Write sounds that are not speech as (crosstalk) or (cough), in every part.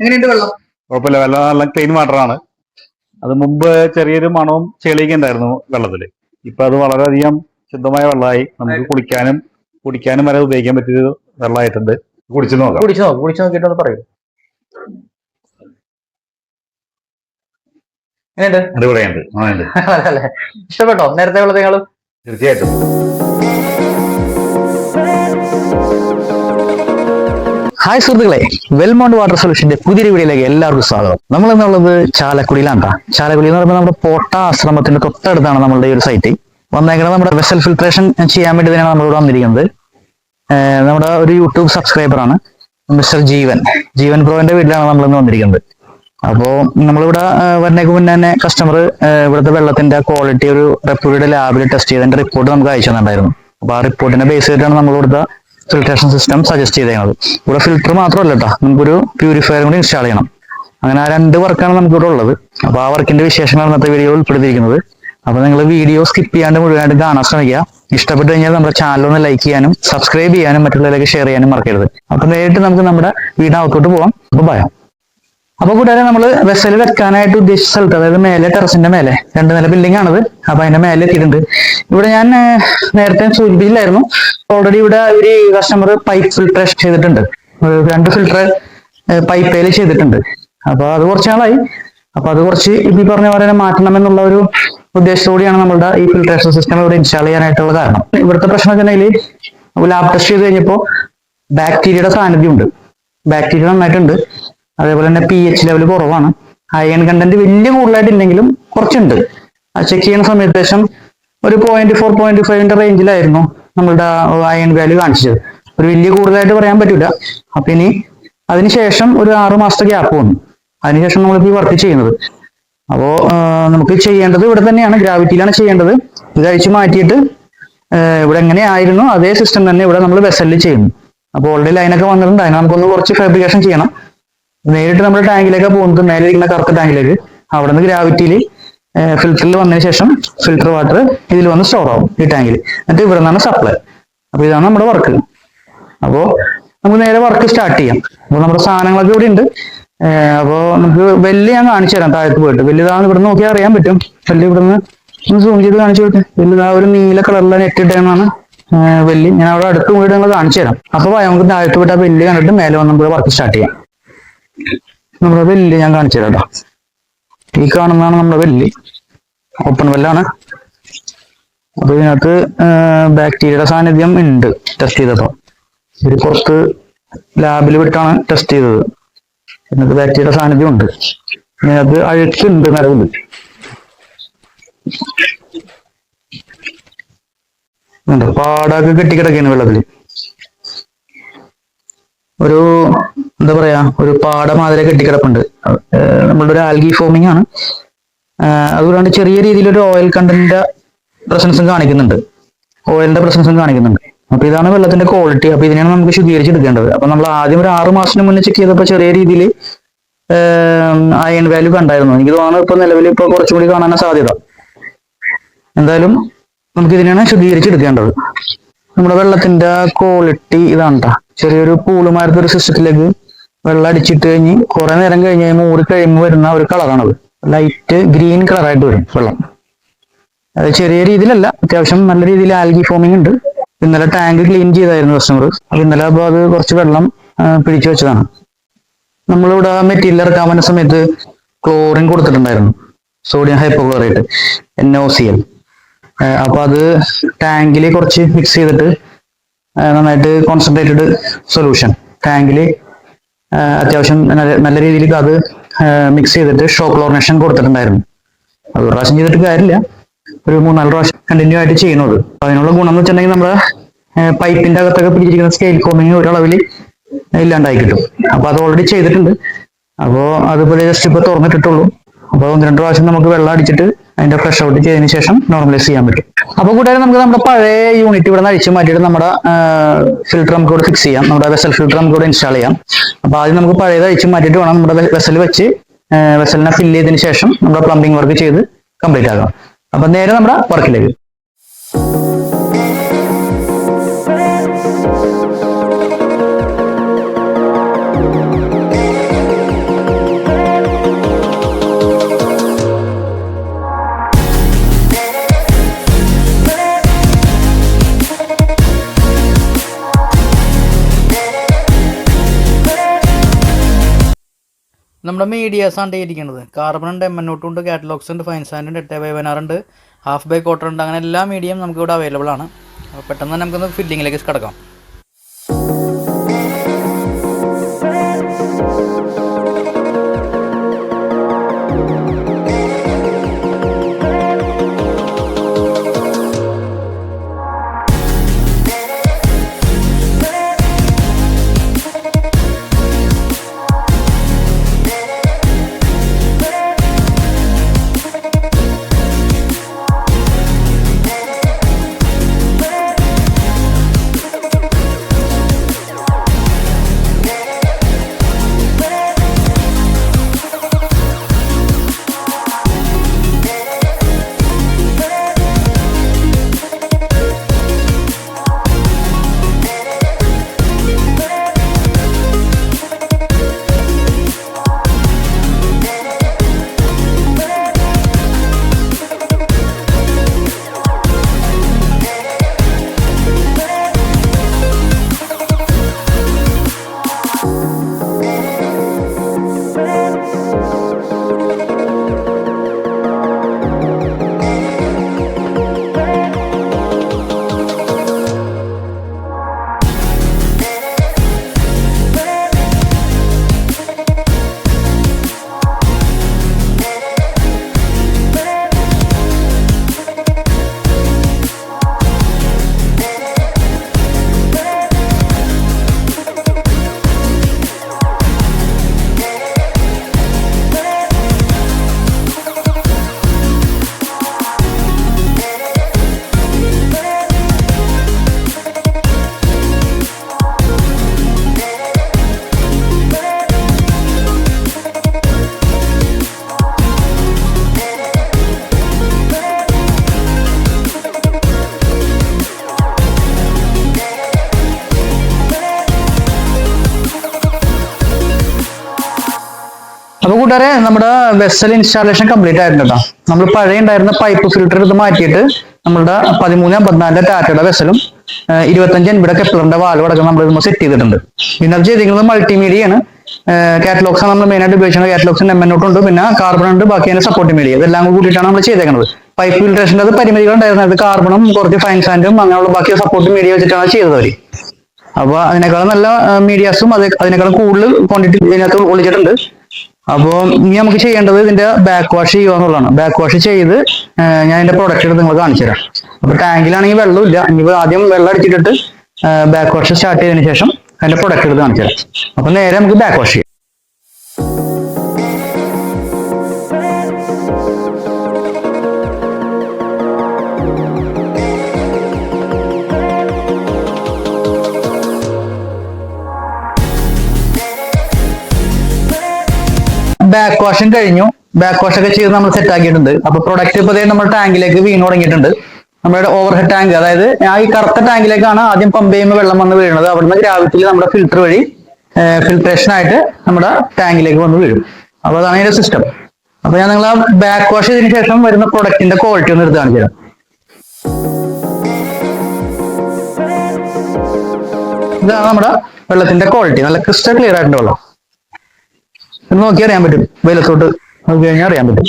എങ്ങനെയുണ്ട് വെള്ളം? കുഴപ്പമില്ല. വെള്ളം നല്ല ക്ലീൻ വാട്ടറാണ് അത് മുമ്പ് ചെറിയൊരു മണവും ചെളിയൊക്കെ ഉണ്ടായിരുന്നു വെള്ളത്തിൽ ഇപ്പൊ അത് വളരെയധികം ശുദ്ധമായ വെള്ളമായി. നമുക്ക് കുളിക്കാനും കുടിക്കാനും വരെ ഉപയോഗിക്കാൻ പറ്റിയൊരു വെള്ളമായിട്ടുണ്ട്. കുടിച്ചു നോക്കാം. കുടിച്ചു നോക്കാം. കുടിച്ചു നോക്കിയിട്ട് ഒന്ന് പറയൂ. എങ്ങനെയുണ്ട്? അടിപൊളിയുണ്ട്. (laughs) ഇഷ്ടപ്പെട്ടോ? നേരത്തെ വെള്ളത്തേക്കാളും തീർച്ചയായിട്ടും. ഹായ് സുഹൃത്തുക്കളെ വെൽമോണ്ട് വാട്ടർ സൊല്യൂഷന്റെ പുതിയ വീഡിയോയിലേക്ക് എല്ലാവർക്കും സ്വാഗതം. നമ്മൾ എന്നുള്ളത് ചാലക്കുടിയിലാണ് ചാലക്കുടി എന്ന് പറയുമ്പോൾ നമ്മുടെ പോട്ട ആശ്രമത്തിന്റെ തൊട്ടടുത്താണ് നമ്മളുടെ ഈ ഒരു സൈറ്റ് വന്നേക്കുന്നത് നമ്മുടെ വെസൽ ഫിൽട്രേഷൻ ചെയ്യാൻ വേണ്ടി തന്നെയാണ് നമ്മളിവിടെ വന്നിരിക്കുന്നത്. നമ്മുടെ ഒരു യൂട്യൂബ് സബ്സ്ക്രൈബർ ആണ് മിസ്റ്റർ ജീവൻ. ജീവൻ പ്രോവിന്റെ വീട്ടിലാണ് നമ്മൾ ഇന്ന് വന്നിരിക്കുന്നത്. അപ്പോൾ നമ്മളിവിടെ വരുന്നേക്ക് മുന്നേ തന്നെ കസ്റ്റമർ ഇവിടുത്തെ വെള്ളത്തിന്റെ ക്വാളിറ്റി ഒരു റെപ്യൂട്ടഡ് ലാബിൽ ടെസ്റ്റ് ചെയ്തതിന്റെ റിപ്പോർട്ട് നമുക്ക് അയച്ചു തന്നിട്ടുണ്ടായിരുന്നു. അപ്പൊ ആ റിപ്പോർട്ടിനെ ബേസ് ചെയ്തിട്ടാണ് നമ്മൾ ഇവിടുത്തെ ഫിൽട്രേഷൻ സിസ്റ്റം സജസ്റ്റ് ചെയ്തേക്കുന്നത് ഇവിടെ ഫിൽറ്റർ മാത്രമല്ല കേട്ടോ നമുക്കൊരു പ്യൂരിഫയർ കൂടി ഇൻസ്റ്റാൾ ചെയ്യണം. അങ്ങനെ ആ രണ്ട് വർക്കാണ് നമുക്കിവിടെ ഉള്ളത്. അപ്പോൾ ആ വർക്കിന്റെ വിശേഷങ്ങൾ ഇന്നത്തെ വീഡിയോ ഉൾപ്പെടുത്തിയിരിക്കുന്നത്. അപ്പോൾ നിങ്ങൾ വീഡിയോ സ്കിപ്പ് ചെയ്യാണ്ട് മുഴുവനായിട്ട് കാണാൻ ശ്രമിക്കുക. ഇഷ്ടപ്പെട്ട് കഴിഞ്ഞാൽ നമ്മുടെ ചാനൽ ഒന്ന് ലൈക്ക് ചെയ്യാനും സബ്സ്ക്രൈബ് ചെയ്യാനും മറ്റുള്ളവരിലേക്ക് ഷെയർ ചെയ്യാനും മറക്കരുത്. അപ്പോൾ നേരിട്ട് നമുക്ക് നമ്മുടെ വീടിനകത്തോട്ട് പോകാം അപ്പോൾ ഭയം അപ്പോൾ കൂടാതെ നമ്മൾ വെസൽ വെക്കാനായിട്ട് ഉദ്ദേശിച്ച സ്ഥലത്ത് അതായത് മേലെ ടെറസിന്റെ മേലെ. രണ്ട് നില ബിൽഡിംഗ് ആണത്. അപ്പോൾ അതിന്റെ മേലെ എത്തിയിട്ടുണ്ട്. ഇവിടെ ഞാൻ നേരത്തെ സൂചിപ്പിച്ചില്ലായിരുന്നു. ഓൾറെഡി ഇവിടെ ഒരു കസ്റ്റമർ പൈപ്പ് ഫിൽട്രേഷൻ ചെയ്തിട്ടുണ്ട്. രണ്ട് ഫിൽട്ടർ പൈപ്പേൽ ചെയ്തിട്ടുണ്ട്. അപ്പൊ അത് കുറച്ച് നാളായി. അപ്പൊ അത് കുറച്ച് ഈ പറഞ്ഞ പോലെ മാറ്റണം എന്നുള്ള ഒരു ഉദ്ദേശത്തോടെയാണ് നമ്മളുടെ ഈ ഫിൽട്രേഷൻ സിസ്റ്റം ഇവിടെ ഇൻസ്റ്റാൾ ചെയ്യാനായിട്ടുള്ള കാരണം. ഇവിടുത്തെ പ്രശ്നം വെച്ചിട്ടുണ്ടെങ്കിൽ ലാബ് ടെസ്റ്റ് ചെയ്ത് കഴിഞ്ഞപ്പോൾ ബാക്ടീരിയയുടെ സാന്നിധ്യമുണ്ട് ബാക്ടീരിയ നന്നായിട്ടുണ്ട്. അതേപോലെ തന്നെ പി എച്ച് ലെവൽ കുറവാണ്. അയൺ കണ്ടന്റ് വലിയ കൂടുതലായിട്ടില്ലെങ്കിലും കുറച്ചുണ്ട്. ചെക്ക് ചെയ്യുന്ന സമയത്ത് ഒരു പോയിന്റ് ഫോർ പോയിന്റ് ഫൈവിന്റെ റേഞ്ചിലായിരുന്നു നമ്മളുടെ അയൺ വാല്യൂ കാണിച്ചത്. ഒരു വലിയ കൂടുതലായിട്ട് പറയാൻ പറ്റില്ല അപ്പൊ ഇനി അതിനുശേഷം ഒരു ആറ് മാസത്തെ ഗ്യാപ്പ് വന്നു. അതിനുശേഷം നമ്മളിപ്പോൾ ഈ വർക്ക് ചെയ്യുന്നത്. അപ്പോ നമുക്ക് ചെയ്യേണ്ടത് ഇവിടെ തന്നെയാണ്. ഗ്രാവിറ്റിയിലാണ് ചെയ്യേണ്ടത്. ഇത് അഴിച്ചു മാറ്റിയിട്ട് ഇവിടെ എങ്ങനെ ആയിരുന്നു അതേ സിസ്റ്റം തന്നെ ഇവിടെ നമ്മൾ വെസലിൽ ചെയ്യുന്നു. അപ്പോൾ ഓൾറെഡി ലൈനൊക്കെ വന്നിട്ടുണ്ട്. അതിന് നമുക്കൊന്ന് കുറച്ച് ഫാബ്രിക്കേഷൻ ചെയ്യണം. നേരിട്ട് നമ്മുടെ ടാങ്കിലേക്ക് പോകുന്നത്. മേലെ ഇരിക്കുന്ന കറുത്ത ടാങ്കിലേക്ക് അവിടെ നിന്ന് ഗ്രാവിറ്റിയിൽ ഫിൽറ്ററിൽ വന്നതിന് ശേഷം ഫിൽറ്റർ വാട്ടർ ഇതിൽ വന്ന് സ്റ്റോർ ആവും ഈ ടാങ്കിൽ എന്നിട്ട് ഇവിടെ നിന്നാണ് സപ്ലൈ അപ്പൊ ഇതാണ് നമ്മുടെ വർക്ക് അപ്പോ നമുക്ക് നേരെ വർക്ക് സ്റ്റാർട്ട് ചെയ്യാം. അപ്പൊ നമ്മുടെ സാധനങ്ങളൊക്കെ ഇവിടെ ഉണ്ട്. അപ്പോ നമുക്ക് വെല്ല് ഞാൻ കാണിച്ചു തരാം താഴത്ത് പോയിട്ട്. വെല്ല് ഇതാണ് ഇവിടെ നോക്കിയാൽ അറിയാൻ പറ്റും. വെല്ല് ഇവിടെ നിന്ന് സൂം ചെയ്ത് കാണിച്ചു വിട്ടെ വെല്ല് ഇതാ ഒരു നീല കളറിലെ നെറ്റ് ഇട്ടാണ് വെല്ലി ഞാൻ അവിടെ അടുത്ത് പോയിട്ട് നിങ്ങൾ കാണിച്ചു തരാം. അപ്പൊ നമുക്ക് താഴത്ത് പോയിട്ട് ആ വെല്ല് കണ്ടിട്ട് മേലെ വന്ന് നമുക്ക് വർക്ക് സ്റ്റാർട്ട് ചെയ്യാം. നമ്മുടെ വെല്ല് ഞാൻ കാണിച്ചു തരാം ട്ടോ. ഈ കാണുന്നതാണ് നമ്മുടെ വെല്ല്. ഓപ്പൺ വെല്ലാണ്. അപ്പൊ ഇതിനകത്ത് ബാക്ടീരിയയുടെ സാന്നിധ്യം ഉണ്ട് ടെസ്റ്റ് ചെയ്തപ്പോ. ഇത് പുറത്ത് ലാബിൽ വിട്ടാണ് ടെസ്റ്റ് ചെയ്തത്. ഇതിനകത്ത് ബാക്ടീരിയയുടെ സാന്നിധ്യം ഉണ്ട്. ഇതിനകത്ത് അഴുക്കുണ്ട് നിലവിൽ പാടൊക്കെ കെട്ടിക്കിടക്കാണ് വെള്ളത്തിൽ. ഒരു എന്താ പറയാ ഒരു പാട മാതിരി കെട്ടിക്കിടപ്പുണ്ട് നമ്മളുടെ ഒരു ആൽഗി ഫോമിംഗ് ആണ്. അതുകൊണ്ട് ചെറിയ രീതിയിൽ ഒരു ഓയിൽ കണ്ടന്റിന്റെ പ്രസൻസും കാണിക്കുന്നുണ്ട്. ഓയിലിന്റെ പ്രസൻസും കാണിക്കുന്നുണ്ട്. അപ്പൊ ഇതാണ് വെള്ളത്തിന്റെ ക്വാളിറ്റി. അപ്പൊ ഇതിനെയാണ് നമുക്ക് ശുദ്ധീകരിച്ചെടുക്കേണ്ടത്. അപ്പൊ നമ്മൾ ആദ്യം ഒരു ആറ് മാസത്തിന് മുന്നേ ചെക്ക് ചെയ്തപ്പോൾ ചെറിയ രീതിയിൽ അയൺ വാല്യൂ കണ്ടായിരുന്നു. എനിക്ക് തോന്നുന്നു ഇപ്പൊ നിലവിൽ ഇപ്പൊ കുറച്ചുകൂടി കാണാൻ സാധ്യത. എന്തായാലും നമുക്ക് ഇതിനെയാണ് ശുദ്ധീകരിച്ചെടുക്കേണ്ടത്. നമ്മുടെ വെള്ളത്തിന്റെ ക്വാളിറ്റി ഇതാണ് ട്ടാ. ചെറിയൊരു പൂളുമാരത്തെ ഒരു സിസ്റ്റത്തിലേക്ക് വെള്ളം അടിച്ചിട്ട് കഴിഞ്ഞ് കുറെ നേരം കഴിഞ്ഞ് കഴിയുമ്പോൾ ഊറി കഴിയുമ്പോൾ വരുന്ന ഒരു കളറാണത് ലൈറ്റ് ഗ്രീൻ കളറായിട്ട് വരും വെള്ളം. അത് ചെറിയ രീതിയിലല്ല അത്യാവശ്യം നല്ല രീതിയിൽ ആൽഗി ഫോമിംഗ് ഉണ്ട്. ഇന്നലെ ടാങ്ക് ക്ലീൻ ചെയ്തായിരുന്നു കസ്റ്റമർ അപ്പൊ ഇന്നലെ അപ്പോൾ അത് കുറച്ച് വെള്ളം പിടിച്ചു വെച്ചതാണ്. നമ്മളിവിടെ മെറ്റീരിയൽ ഇറക്കാൻ വന്ന സമയത്ത് ക്ലോറിൻ കൊടുത്തിട്ടുണ്ടായിരുന്നു. Sodium hypochlorite N O C L അപ്പൊ അത് ടാങ്കിൽ കുറച്ച് മിക്സ് ചെയ്തിട്ട് നന്നായിട്ട് കോൺസെൻട്രേറ്റഡ് സൊല്യൂഷൻ ടാങ്കിൽ അത്യാവശ്യം നല്ല രീതിയിൽ അത് മിക്സ് ചെയ്തിട്ട് ഷോപ്പ് ക്ലോറിനേഷൻ കൊടുത്തിട്ടുണ്ടായിരുന്നു. അത് ഒരു പ്രാവശ്യം ചെയ്തിട്ട് കാര്യമില്ല. ഒരു മൂന്നാൽ പ്രാവശ്യം കണ്ടിന്യൂ ആയിട്ട് ചെയ്യുന്നത് അതിനുള്ള ഗുണം എന്ന് വെച്ചിട്ടുണ്ടെങ്കിൽ നമ്മുടെ പൈപ്പിന്റെ അകത്തൊക്കെ പിടിച്ചിരിക്കുന്ന സ്കെയിൽ കോമിങ് ഒരളവിൽ ഇല്ലാണ്ടായി കിട്ടും. അപ്പൊ അത് ഓൾറെഡി ചെയ്തിട്ടുണ്ട്. അപ്പോൾ അതുപോലെ ജസ്റ്റ് ഇപ്പൊ തുറന്നിട്ടിട്ടുള്ളൂ. അപ്പോൾ ഒന്ന് രണ്ട് പ്രാവശ്യം നമുക്ക് വെള്ളം അടിച്ചിട്ട് അതിന്റെ ഫ്രഷ് ഔട്ട് ചെയ്തതിന് ശേഷം നോർമലൈസ് ചെയ്യാൻ പറ്റും. അപ്പൊ കൂട്ടുകാരെ നമുക്ക് നമ്മുടെ പഴയ യൂണിറ്റ് ഇവിടെ അഴിച്ച് മാറ്റിയിട്ട് നമ്മുടെ ഫിൽറ്റർ നമുക്ക് ഇവിടെ ഫിക്സ് ചെയ്യാം. നമ്മുടെ വെസൽ ഫിൽറ്റർ നമുക്ക് ഇവിടെ ഇൻസ്റ്റാൾ ചെയ്യാം. അപ്പൊ ആദ്യം നമുക്ക് പഴയത് അഴിച്ചു മാറ്റിയിട്ട് വേണം നമ്മുടെ വെസൽ വെച്ച് വെസലിനെ ഫില്ല് ചെയ്തതിന് ശേഷം നമ്മുടെ പ്ലംബിംഗ് വർക്ക് ചെയ്ത് കംപ്ലീറ്റ് ആകാം അപ്പൊ നേരെ നമ്മുടെ വർക്കിലേക്ക് നമ്മുടെ മീഡിയാസ് ആണ് ഇരിക്കുന്നത് കാർബൺ ഉണ്ട് എം എൻ നോട്ട് ഉണ്ട് കാറ്റലോഗ്സ് ഉണ്ട് ഫൈൻ സാൻഡ് ഉണ്ട് എട്ട് ബൈ ഉണ്ട് ഹാഫ് ബൈ കോട്ടർ ഉണ്ട് അങ്ങനെ എല്ലാ മീഡിയം നമുക്കിവിടെ അവൈലബിൾ ആണ്. അപ്പോൾ പെട്ടെന്ന് തന്നെ നമുക്കൊന്ന് ഫില്ലിങ്ങിലേക്ക് കിടക്കാം. അപ്പൊ നമ്മുടെ വെസൽ ഇൻസ്റ്റാളേഷൻ കംപ്ലീറ്റ് ആയിരുന്നു കേട്ടോ നമ്മൾ പഴയ ഉണ്ടായിരുന്ന പൈപ്പ് ഫിൽറ്റർ ഇത് മാറ്റിയിട്ട് നമ്മുടെ പതിമൂന്ന് പതിനാലിന്റെ ടാറ്റയുടെ വെസലും ഇരുപത്തഞ്ച് എൺപത് കെപ്ലറിന്റെ വാൽവ് അടക്കം നമ്മൾ ഇതുമ്പോൾ സെറ്റ് ചെയ്തിട്ടുണ്ട്. പിന്നെ അത് ചെയ്തിരിക്കുന്നത് മൾട്ടിമീഡിയ ആണ്. കാറ്റലോഗ്സ് നമ്മൾ മെയിൻ ആയിട്ട് ഉപയോഗിക്കുന്നത് കാറ്റലോഗ്സ് എം എൻ ഉണ്ട് പിന്നെ കാർബൺ ഉണ്ട് ബാക്കി അതിന്റെ സപ്പോർട്ട് മീഡിയ ഇതെല്ലാം കൂടിയിട്ടാണ് നമ്മൾ ചെയ്തേക്കുന്നത് പൈപ്പ് ഫിൽട്രേഷന്റെ അത് പരിമിതികൾ ഉണ്ടായിരുന്നത് അത് കാർബണും കുറച്ച് ഫൈൻ സാൻഡും അങ്ങനെയുള്ള ബാക്കി സപ്പോർട്ട് മീഡിയ വെച്ചിട്ടാണ് ചെയ്തത് അവർ. അപ്പൊ അതിനേക്കാളും നല്ല മീഡിയാസും അത് അതിനേക്കാളും കൂടുതൽ ക്വാണ്ടിറ്റി ഇതിനകത്ത് ഒളിച്ചിട്ടുണ്ട്. അപ്പോൾ ഇനി നമുക്ക് ചെയ്യേണ്ടത് ഇതിന്റെ ബാക്ക് വാഷ് ചെയ്യുക എന്നുള്ളതാണ്. ബാക്ക് വാഷ് ചെയ്ത് ഞാൻ ഇതിന്റെ പ്രൊഡക്റ്റ് എടുത്ത് നിങ്ങൾ കാണിച്ചു തരാം. അപ്പൊ ടാങ്കിലാണെങ്കിൽ വെള്ളമില്ല. ഇനിയിപ്പോൾ ആദ്യം വെള്ളം അടിച്ചിട്ടിട്ട് ബാക്ക് വാഷ് സ്റ്റാർട്ട് ചെയ്തതിന് ശേഷം അതിന്റെ പ്രൊഡക്റ്റ് എടുത്ത് കാണിച്ചു തരാം. അപ്പൊ നേരെ നമുക്ക് ബാക്ക് വാഷ് ചെയ്യാം. ബാക്ക് വാഷും കഴിഞ്ഞു. ബാക്ക് വാഷ് ഒക്കെ ചെയ്ത് നമ്മൾ സെറ്റ് ആക്കിയിട്ടുണ്ട്. അപ്പൊ പ്രൊഡക്റ്റ് ഇപ്പൊ നമ്മൾ ടാങ്കിലേക്ക് വീണ് തുടങ്ങിയിട്ടുണ്ട്. നമ്മുടെ ഓവർ ഹെഡ് ടാങ്ക് അതായത് ആ ഈ കറുത്ത ടാങ്കിലേക്കാണ് ആദ്യം പമ്പ് ചെയ്യുമ്പോൾ വെള്ളം വന്ന് വീഴുന്നത്. അവിടുന്ന് ഗ്രാവിറ്റിയിൽ നമ്മുടെ ഫിൽറ്റർ വഴി ഫിൽട്രേഷൻ ആയിട്ട് നമ്മുടെ ടാങ്കിലേക്ക് വന്ന് വീഴും. അപ്പൊ അതാണ് അതിന്റെ സിസ്റ്റം അപ്പൊ ഞാൻ നിങ്ങൾ ആ ബാക്ക് വാഷ് ചെയ്തതിനു ശേഷം വരുന്ന പ്രൊഡക്റ്റിന്റെ ക്വാളിറ്റി ഒന്ന് എടുത്ത് കാണിച്ചു തരാം. ഇതാണ് നമ്മുടെ വെള്ളത്തിന്റെ ക്വാളിറ്റി നല്ല ക്രിസ്റ്റൽ ക്ലിയർ ആയിട്ടുണ്ട് വെള്ളം. നോക്കി അറിയാൻ പറ്റും. വെയിലത്തോട്ട് നോക്കി കഴിഞ്ഞാൽ അറിയാൻ പറ്റും.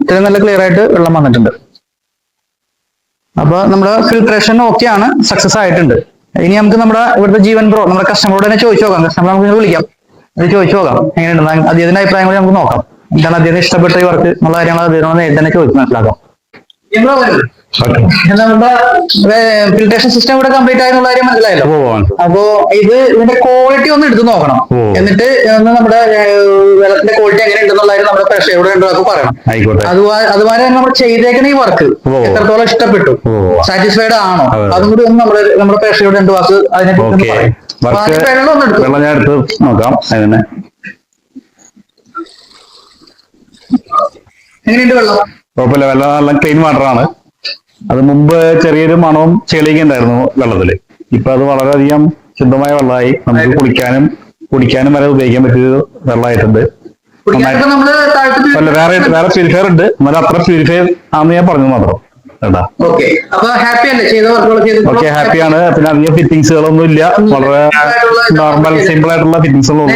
ഇത്രയും നല്ല ക്ലിയർ ആയിട്ട് വെള്ളം വന്നിട്ടുണ്ട്. അപ്പൊ നമ്മുടെ ഫിൽട്രേഷൻ ഓക്കെ ആണ് സക്സസ് ആയിട്ടുണ്ട്. ഇനി നമുക്ക് നമ്മുടെ ഇവിടുത്തെ ജീവൻ പ്രോ നമ്മുടെ കസ്റ്റമറോട് തന്നെ ചോദിച്ചു നോക്കാം. കസ്റ്റമർ നമുക്ക് വിളിക്കാം. അത് ചോദിച്ചു നോക്കാം. എങ്ങനെയുണ്ട്? അദ്ദേഹത്തിന്റെ അഭിപ്രായം കൂടി നമുക്ക് നോക്കാം. എന്താണ് അദ്ദേഹം ഇഷ്ടപ്പെട്ട ഈ വർക്ക് എന്നുള്ള കാര്യങ്ങൾ അദ്ദേഹം നേരിട്ട് തന്നെ ചോദിച്ച് മനസ്സിലാക്കാം. നമ്മുടെ ഫിൽട്രേഷൻ സിസ്റ്റം ഇവിടെ കംപ്ലീറ്റ് ആയെന്നുള്ള കാര്യം മനസ്സിലായല്ലോ. അപ്പോ ഇത് ഇതിന്റെ ക്വാളിറ്റി ഒന്ന് എടുത്തു നോക്കണം. എന്നിട്ട് ഒന്ന് നമ്മുടെ വെള്ളത്തിന്റെ ക്വാളിറ്റി എങ്ങനെ ഉണ്ടെന്നുള്ള കാര്യം നമ്മുടെ ഉണ്ടോ രണ്ടു പറയണം. അതുപോലെ അതുപോലെ തന്നെ നമ്മൾ ചെയ്തേക്കണ ഈ വർക്ക് എത്രത്തോളം ഇഷ്ടപ്പെട്ടു. സാറ്റിസ്ഫൈഡ് ആണോ? അതെ. കൂടി ഒന്ന് നമ്മുടെ നമ്മുടെ പ്രഷറോട് രണ്ട് വാക്ക് അതിനെ ഒന്ന് വെള്ളം എടുത്തു വെള്ളം ഞാൻ എടുത്ത് നോക്കാം. അതിനെ. എങ്ങനെയുണ്ട് വെള്ളം? കുഴപ്പമില്ല വെള്ളം നല്ല ക്ലീൻ വാട്ടറാണ് അത് മുമ്പ് ചെറിയൊരു മണവും ചെളിയൊക്കെ ഉണ്ടായിരുന്നു വെള്ളത്തിൽ. ഇപ്പൊ അത് വളരെയധികം ശുദ്ധമായ വെള്ളമായി. നമുക്ക് കുളിക്കാനും കുടിക്കാനും വരെ ഉപയോഗിക്കാൻ പറ്റിയ വെള്ളമായിട്ടുണ്ട്. അല്ല വേറെ വേറെ പ്യൂരിഫയർ ഉണ്ട്. എന്നാലും അത്ര പ്യൂരിഫയർ ആണെന്ന് ഞാൻ പറഞ്ഞു മാത്രം. ഓക്കെ ഹാപ്പിയാണ് പിന്നെ അധികം ഫിറ്റിങ്സുകളൊന്നും ഇല്ല. വളരെ നോർമൽ സിമ്പിൾ ആയിട്ടുള്ള ഫിറ്റിംഗ്സുകളും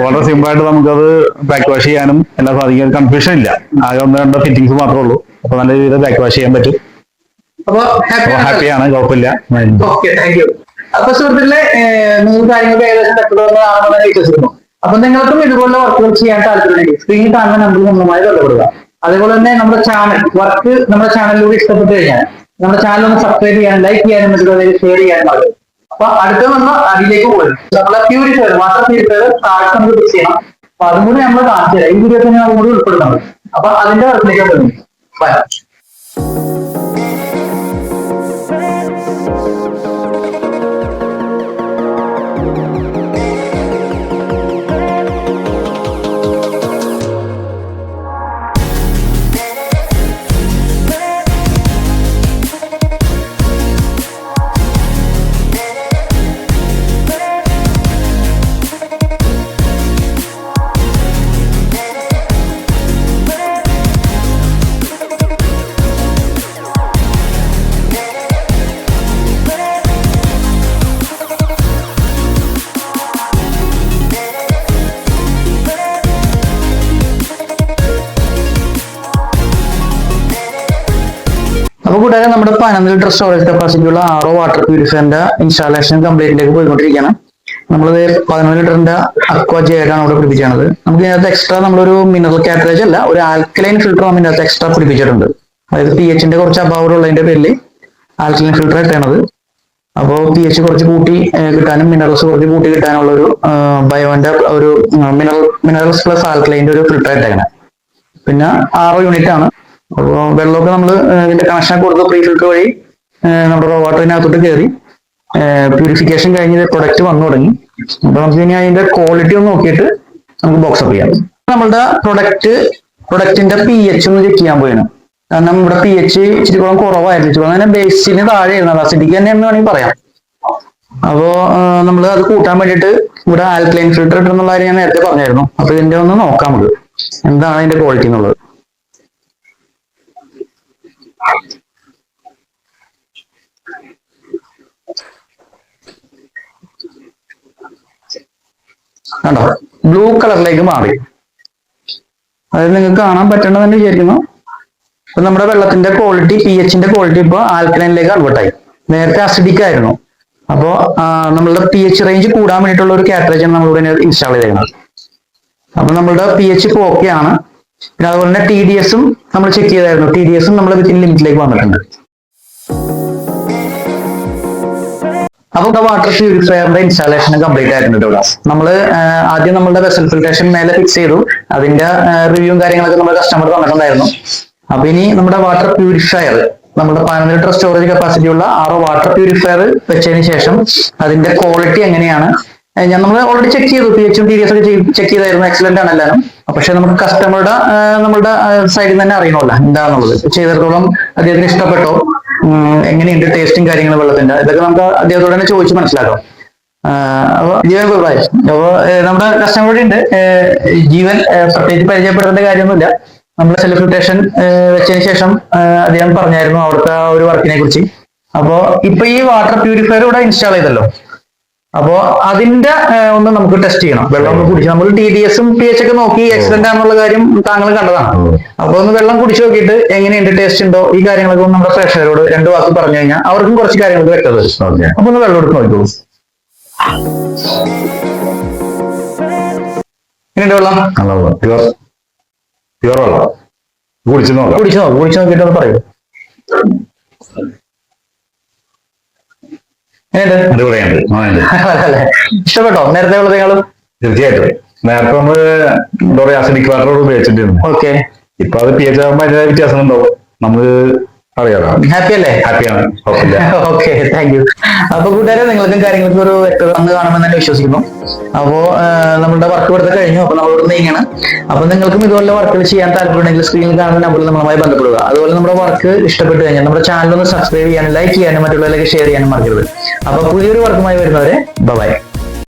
വളരെ സിമ്പിൾ ആയിട്ട് നമുക്കത് ബാക്ക് വാഷ് ചെയ്യാനും എല്ലാം സാധിക്കും കൺഫ്യൂഷൻ ഇല്ല. ആകെ ഒന്ന് രണ്ട് ഫിറ്റിങ്സ് മാത്രമേ ഉള്ളൂ. അപ്പൊ നല്ല രീതിയിൽ ബാക്ക് വാഷ് ചെയ്യാൻ പറ്റും. ഹാപ്പിയാണ് കുഴപ്പമില്ല. ഓക്കെ താങ്ക് യു അപ്പൊ സുഹൃത്തുക്കളെ നിങ്ങൾ കാര്യങ്ങൾക്ക് ഏകദേശം തക്കതാണെന്ന് വിശ്വസിക്കുന്നു അപ്പൊ നിങ്ങൾക്കും ഇതുപോലുള്ള വർക്കുകൾ ചെയ്യാൻ താല്പര്യമുണ്ടെങ്കിൽ സ്ക്രീനിൽ കാണുന്ന നമ്പർ നമ്മളുമായി ബന്ധപ്പെടുക. അതേപോലെ തന്നെ നമ്മുടെ ചാനൽ വർക്ക് നമ്മുടെ ചാനലിലൂടെ ഇഷ്ടപ്പെട്ടു കഴിഞ്ഞാൽ നമ്മുടെ ചാനൽ ഒന്ന് സബ്സ്ക്രൈബ് ചെയ്യാനും ലൈക്ക് ചെയ്യാനും മറ്റുള്ളവരെ ഷെയർ ചെയ്യാനും മതി അപ്പൊ അടുത്ത നമ്മൾ അതിലേക്ക് പോകും നമ്മളെ പ്യൂരിഫയർ വാട്ടർ പ്യൂരിഫയർ താഴെ നമുക്ക് ഫിക്സ് ചെയ്യണം അപ്പൊ അതും കൂടി നമ്മൾ കാണിച്ചു ഈ വീഡിയോ തന്നെ അതും കൂടി ഉൾപ്പെടുന്നുണ്ട് അപ്പൊ അതിന്റെ വർക്കിലേക്ക് പോകുന്നു ബൈ കൂടാതെ നമ്മുടെ പതിനൊന്ന് ലിറ്റർ സ്റ്റോറേജ് കപ്പാസിറ്റി ഉള്ള ആറോ വാട്ടർ പ്യൂരിഫയറിന്റെ ഇൻസ്റ്റാളേഷൻ കംപ്ലീറ്റിലേക്ക് പോയിക്കൊണ്ടിരിക്കുകയാണ്. നമ്മളിത് പതിനൊന്ന് ലിറ്ററിന്റെ അക്വാ ജെയ്ഡാണ് ഇവിടെ നമുക്ക് ഇതിനകത്ത് എക്സ്ട്രാ നമ്മളൊരു മിനറൽ കാറ്ററേജ് അല്ല ഒരു ആൽക്കലൈൻ ഫിൽറ്റർ നമ്മൾ ഇതിനകത്ത് എക്സ്ട്രാ പിടിപ്പിച്ചിട്ടുണ്ട്. അതായത് പി എച്ചിന്റെ കുറച്ച് അഭാവം ഉള്ളതിന്റെ പേരിൽ ആൽക്കലൈൻ ഫിൽറ്റർ ആയിട്ടാണത് അപ്പോൾ പി എച്ച് കുറച്ച് കൂട്ടി കിട്ടാനും മിനറൽസ് കുറച്ച് കൂട്ടി കിട്ടാനുള്ള ഒരു ബയോന്റെ ഒരു മിനറൽ മിനറൽസ് പ്ലസ് ആൽക്കലൈന്റെ ഒരു ഫിൽറ്റർ ഇട്ടേക്കണേ. പിന്നെ ആറ് യൂണിറ്റ് ആണ് അപ്പോൾ വെള്ളമൊക്കെ നമ്മൾ ഇതിന്റെ കണക്ഷൻ കൊടുത്ത് പ്രീ ഫിൽറ്റർ വഴി നമ്മുടെ റോ വാട്ടറിനകത്തോട്ട് കയറി പ്യൂരിഫിക്കേഷൻ കഴിഞ്ഞ് പ്രൊഡക്റ്റ് വന്നു തുടങ്ങി. അപ്പൊ നമുക്ക് ഇനി അതിന്റെ ക്വാളിറ്റി ഒന്ന് നോക്കിയിട്ട് നമുക്ക് ബോക്സ് അപ്പ് ചെയ്യാം. നമ്മളുടെ പ്രൊഡക്റ്റ് പ്രൊഡക്റ്റിന്റെ പി എച്ച് ഒന്ന് ചെക്ക് ചെയ്യാൻ പോയാണ് കാരണം ഇവിടെ പി എച്ച് ഇച്ചിരി കൂടെ കുറവായിരുന്നു ഇച്ചിരി അങ്ങനെ ബേസിന് താഴെ ആയിരുന്നു അസിഡിക്ക് തന്നെ എന്ന് വേണമെങ്കിൽ പറയാം. അപ്പോ നമ്മൾ അത് കൂട്ടാൻ വേണ്ടിയിട്ട് ഇവിടെ ആൽക്ലൈൻ ഫിൽട്ടർ ഇട്ടെന്നുള്ള കാര്യം ഞാൻ നേരത്തെ പറഞ്ഞായിരുന്നു. അപ്പൊ ഇതിന്റെ ഒന്ന് നോക്കാം നമുക്ക്. എന്താണ് അതിന്റെ ക്വാളിറ്റി എന്നുള്ളത്? കണ്ടോ? ബ്ലൂ കളറിലേക്ക് മാറി. അതായത് നിങ്ങൾക്ക് കാണാൻ പറ്റണമെന്ന് വിചാരിക്കുന്നു. അപ്പൊ നമ്മുടെ വെള്ളത്തിന്റെ ക്വാളിറ്റി പി എച്ചിന്റെ ക്വാളിറ്റി ഇപ്പൊ ആൽക്കലൈനിലേക്ക് കൺവേർട്ടായി നേരത്തെ അസിഡിക് ആയിരുന്നു. അപ്പോ നമ്മളുടെ പി എച്ച് റേഞ്ച് കൂടാൻ വേണ്ടിയിട്ടുള്ള ഒരു കാറ്ററേജ് ആണ് നമ്മളിവിടെ ഇൻസ്റ്റാൾ ചെയ്തേക്കുന്നത്. അപ്പൊ നമ്മളുടെ പി എച്ച് ഇപ്പോൾ ഓക്കെ ആണ്. പിന്നെ അതുപോലെ തന്നെ ടി ഡി എസും നമ്മൾ ചെക്ക് ചെയ്തായിരുന്നു. ടി ഡി എസും നമ്മൾ വിത്തിൻ ലിമിറ്റിലേക്ക് വന്നിട്ടുണ്ട്. അപ്പൊ വാട്ടർ പ്യൂരിഫയറിന്റെ ഇൻസ്റ്റാളേഷൻ കംപ്ലീറ്റ് ആയിട്ടുണ്ട് ഇവിടെ. നമ്മൾ ആദ്യം നമ്മളുടെ വെസൽ ഫിൽട്രേഷൻ മേലെ ഫിക്സ് ചെയ്തു. അതിന്റെ റിവ്യൂവും കാര്യങ്ങളൊക്കെ നമ്മുടെ കസ്റ്റമർ തന്നിട്ടുണ്ടായിരുന്നു. അപ്പൊ ഇനി നമ്മുടെ വാട്ടർ പ്യൂരിഫയർ നമ്മുടെ പതിനൊന്ന് ലിറ്റർ സ്റ്റോറേജ് കപ്പാസിറ്റി ഉള്ള ആറ് വാട്ടർ പ്യൂരിഫയർ വെച്ചതിന് ശേഷം അതിന്റെ ക്വാളിറ്റി എങ്ങനെയാണ് ഞാൻ നമ്മൾ ഓൾറെഡി ചെക്ക് ചെയ്തു. പി എച്ചും ടി ഡി എസ് ഒക്കെ ചെക്ക് ചെയ്തായിരുന്നു. എക്സലന്റ് ആണ് എല്ലാവരും. പക്ഷെ നമുക്ക് കസ്റ്റമറുടെ നമ്മുടെ സൈഡിൽ നിന്ന് തന്നെ അറിയണമല്ല. എന്താണെന്നുള്ളത് ചെയ്തിടത്തോളം അദ്ദേഹത്തിന് ഇഷ്ടപ്പെട്ടോ? എങ്ങനെയുണ്ട് ടേസ്റ്റും കാര്യങ്ങളും വെള്ളത്തിന്റെ? ഇതൊക്കെ നമുക്ക് അദ്ദേഹത്തോട് തന്നെ ചോദിച്ച് മനസ്സിലാക്കാം. അപ്പൊ നമ്മുടെ കസ്റ്റമർ കൂടി ഉണ്ട്. ജീവൻ പ്രത്യേകിച്ച് പരിചയപ്പെടേണ്ട കാര്യമൊന്നുമില്ല. നമ്മൾ സെലിബ്രിറ്റേഷൻ വെച്ചതിന് ശേഷം അദ്ദേഹം പറഞ്ഞായിരുന്നു അവിടുത്തെ ഒരു വർക്കിനെ കുറിച്ച്. അപ്പോ ഇപ്പൊ ഈ വാട്ടർ പ്യൂരിഫയർ ഇവിടെ ഇൻസ്റ്റാൾ ചെയ്തല്ലോ. അപ്പോ അതിന്റെ ഒന്ന് നമുക്ക് ടെസ്റ്റ് ചെയ്യണം. വെള്ളം ഒന്ന് കുടിച്ച് നമ്മൾ ടി ഡി എസും പി എച്ച് ഒക്കെ നോക്കി എക്സലന്റ് ആണെന്നുള്ള കാര്യം താങ്കൾ കണ്ടതാണ്. അപ്പൊ ഒന്ന് വെള്ളം കുടിച്ചു നോക്കിയിട്ട് എങ്ങനെയുണ്ട് ടേസ്റ്റ് ഉണ്ടോ? ഈ കാര്യങ്ങളൊക്കെ ഒന്ന് നമ്മുടെ പ്രേക്ഷകരോട് രണ്ട് വാക്ക് പറഞ്ഞു കഴിഞ്ഞാൽ അവർക്കും കുറച്ച് വ്യക്തത വരും. ഓക്കെ അപ്പൊ ഒന്ന് വെള്ളം എടുത്ത് നോക്കൂ എങ്ങനെയുണ്ട് വെള്ളം? നല്ല വെള്ളം. പ്യുവർ പ്യുവർ വെള്ളം. കുടിച്ചു നോക്കാം. കുടിച്ചു നോക്കാം കുടിച്ചു നോക്കിയിട്ട് ഒന്ന് പറയൂ എങ്ങനെയുണ്ട് അടിപൊളിയുണ്ട് നന്നായിട്ടുണ്ട് അല്ലേ? ഇഷ്ടപ്പെട്ടോ? നേരത്തെ ഉള്ളതേക്കാളും തീർച്ചയായിട്ടും. നേരത്തെ നമ്മൾ എന്താ പറയാ അസിഡിക് വാട്ടറോട് ഉപയോഗിച്ചിട്ടുണ്ടായിരുന്നു. ഓക്കെ ഇപ്പൊ അത് പി എച്ച് ആകുമ്പോൾ അതിന്റെ വ്യത്യാസം ഉണ്ടാവും നമ്മൾ ഹാപ്പി അല്ലേ? ഹാപ്പിയാണ് ഓക്കെ താങ്ക് യു അപ്പൊ കൂട്ടുകാരെ നിങ്ങൾക്കും കാര്യങ്ങൾക്ക് ഒരു വ്യക്തത വന്ന് കാണുമെന്ന് തന്നെ വിശ്വസിക്കുന്നു. അപ്പോ നമ്മുടെ വർക്ക് ഇവിടുത്തെ കഴിഞ്ഞു. അപ്പൊ നമ്മൾ ഇവിടുന്ന് ഇങ്ങനെ അപ്പൊ നിങ്ങൾക്കും ഇതുപോലെ വർക്കുകൾ ചെയ്യാൻ താല്പര്യമുണ്ടെങ്കിൽ സ്ക്രീനിൽ കാണുന്ന നമ്പറിൽ നമ്മളുമായി ബന്ധപ്പെടുക. അതുപോലെ നമ്മുടെ വർക്ക് ഇഷ്ടപ്പെട്ട് കഴിഞ്ഞാൽ നമ്മുടെ ചാനൽ ഒന്ന് സബ്സ്ക്രൈബ് ചെയ്യാനും ലൈക്ക് ചെയ്യാനും മറ്റുള്ളവരിലേക്ക് ഷെയർ ചെയ്യാനും മറക്കരുത്. അപ്പൊ പുതിയൊരു വർക്കുമായി വരുന്നവരെ ബൈ